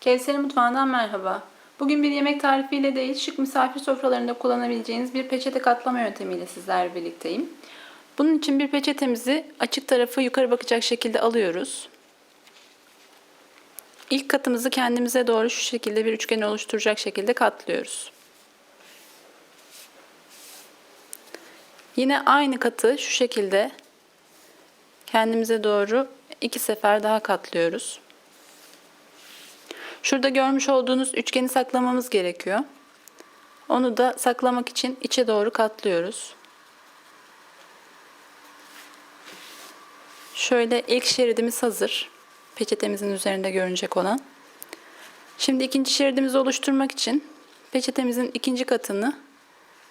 Kevser'in mutfağından merhaba. Bugün bir yemek tarifiyle değil, şık misafir sofralarında kullanabileceğiniz bir peçete katlama yöntemiyle sizlerle birlikteyim. Bunun için bir peçetemizi açık tarafı yukarı bakacak şekilde alıyoruz. İlk katımızı kendimize doğru şu şekilde bir üçgen oluşturacak şekilde katlıyoruz. Yine aynı katı şu şekilde kendimize doğru iki sefer daha katlıyoruz. Şurada görmüş olduğunuz üçgeni saklamamız gerekiyor. Onu da saklamak için içe doğru katlıyoruz. Şöyle ilk şeridimiz hazır. Peçetemizin üzerinde görünecek olan. Şimdi ikinci şeridimizi oluşturmak için peçetemizin ikinci katını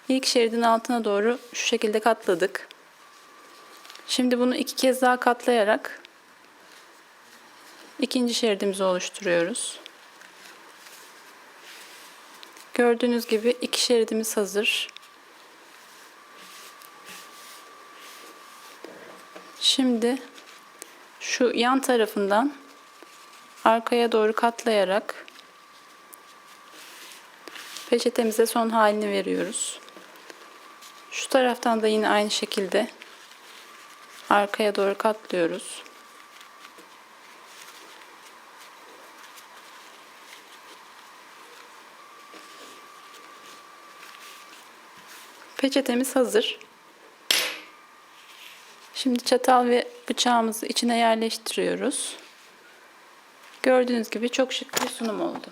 ilk şeridin altına doğru şu şekilde katladık. Şimdi bunu iki kez daha katlayarak ikinci şeridimizi oluşturuyoruz. Gördüğünüz gibi iki şeridimiz hazır. Şimdi şu yan tarafından arkaya doğru katlayarak peçetemize son halini veriyoruz. Şu taraftan da yine aynı şekilde arkaya doğru katlıyoruz. Peçetemiz hazır. Şimdi çatal ve bıçağımızı içine yerleştiriyoruz. Gördüğünüz gibi çok şık bir sunum oldu.